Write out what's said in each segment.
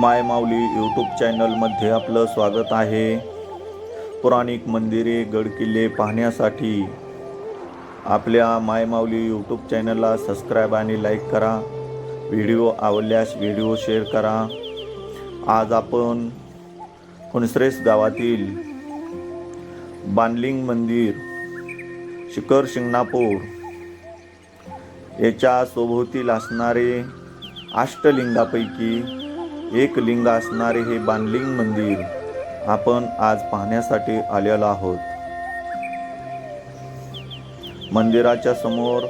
माय माऊली यूट्यूब चॅनलमध्ये आपलं स्वागत आहे. पुराणिक मंदिरे गडकिल्ले पाहण्यासाठी आपल्या माय माऊली यूट्यूब चॅनलला सबस्क्राईब आणि लाईक करा. व्हिडिओ आवडल्यास व्हिडिओ शेअर करा. आज आपण फणसरेस गावातील बानलिंग मंदिर शिखर शिंगणापूर याच्या सोभोवतील असणारे अष्टलिंगापैकी एक लिंग असणारे हे बाणलिंग मंदिर आपण आज पाहण्यासाठी आलेलो आहोत. मंदिराच्या समोर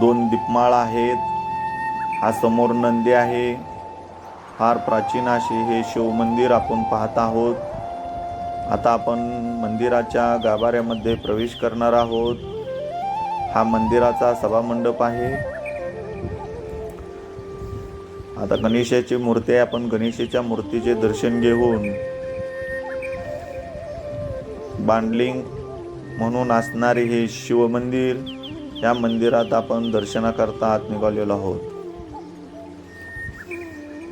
दोन दीपमाळ आहेत. हा समोर नंदी आहे. फार प्राचीन असे हे शिवमंदिर आपण पाहत आहोत. आता आपण मंदिराच्या गाभाऱ्यामध्ये प्रवेश करणार आहोत. हा मंदिराचा सभामंडप आहे. आता गणेशाची मूर्ती आहे आपण गणेशाच्या मूर्तीचे दर्शन घेऊन बांडलिंग म्हणून असणारे हे शिवमंदिर या मंदिरात आपण दर्शनाकरता आत निघालेलो आहोत.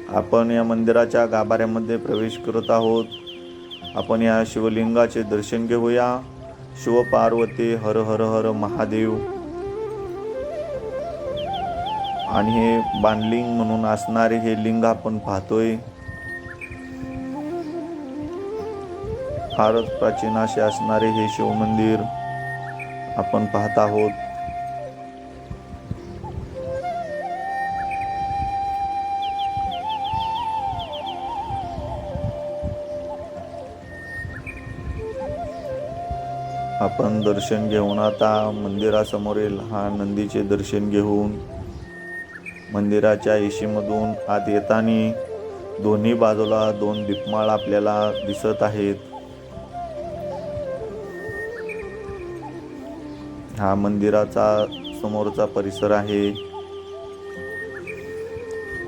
आपण या मंदिराच्या गाभाऱ्यामध्ये प्रवेश करत आहोत. आपण या शिवलिंगाचे दर्शन घेऊया. शिवपार्वती हर हर हर महादेव. आणि हे बांधलिंग म्हणून असणारे हे लिंग आपण पाहतोय. फारच प्राचीन असे असणारे हे शिवमंदिर आपण पाहत आहोत. आपण दर्शन घेऊन आता मंदिरासमोरील हा नंदीचे दर्शन घेऊन मंदिराच्या येशीमधून आत येताना दोन्ही बाजूला दोन दीपमाळ आपल्याला दिसत आहेत. हा मंदिराचा समोरचा परिसर आहे.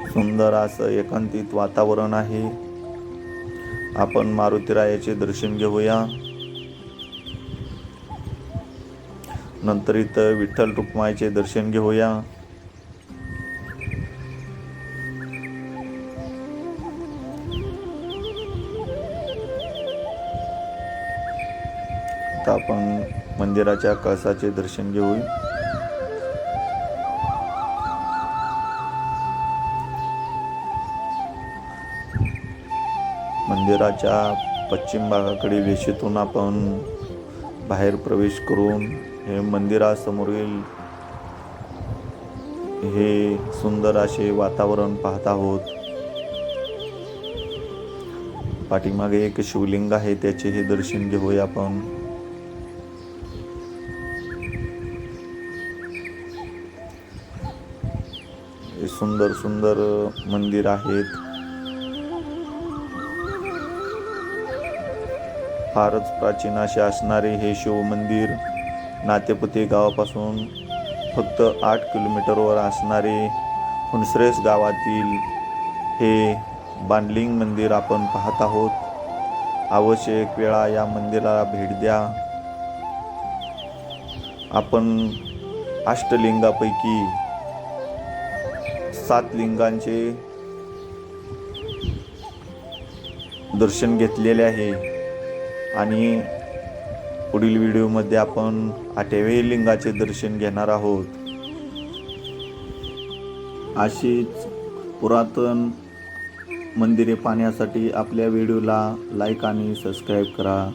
सुंदर असं एकांतित वातावरण आहे. आपण मारुतीरायाचे दर्शन घेऊया. नंतर इथं विठ्ठल रुक्माईचे दर्शन घेऊया. आता आपण मंदिराच्या कळसाचे दर्शन घेऊ मंदिराच्या पश्चिम भागाकडे वेशीतून आपण बाहेर प्रवेश करून हे मंदिरासमोरील हे सुंदर असे वातावरण पाहत आहोत. पाठीमागे एक शिवलिंग आहे त्याचे हे दर्शन घेऊया आपण. हे सुंदर सुंदर मंदिर आहेत. फारच प्राचीन असे असणारे हे शिवमंदिर नातेपुते गावापासून फक्त आठ किलोमीटरवर असणारे फुनसरेस गावातील हे बांडलिंग मंदिर आपण पाहत आहोत. आवश्यक वेळा या मंदिराला भेट द्या. आपण अष्टलिंगापैकी सात लिंगांचे दर्शन घेतलेले आहे. आणि पुढील व्हिडिओमध्ये आपण आठव्या लिंगाचे दर्शन घेणार आहोत. अशीच पुरातन मंदिरे पाहण्यासाठी आपल्या व्हिडिओला लाईक आणि सबस्क्राईब करा.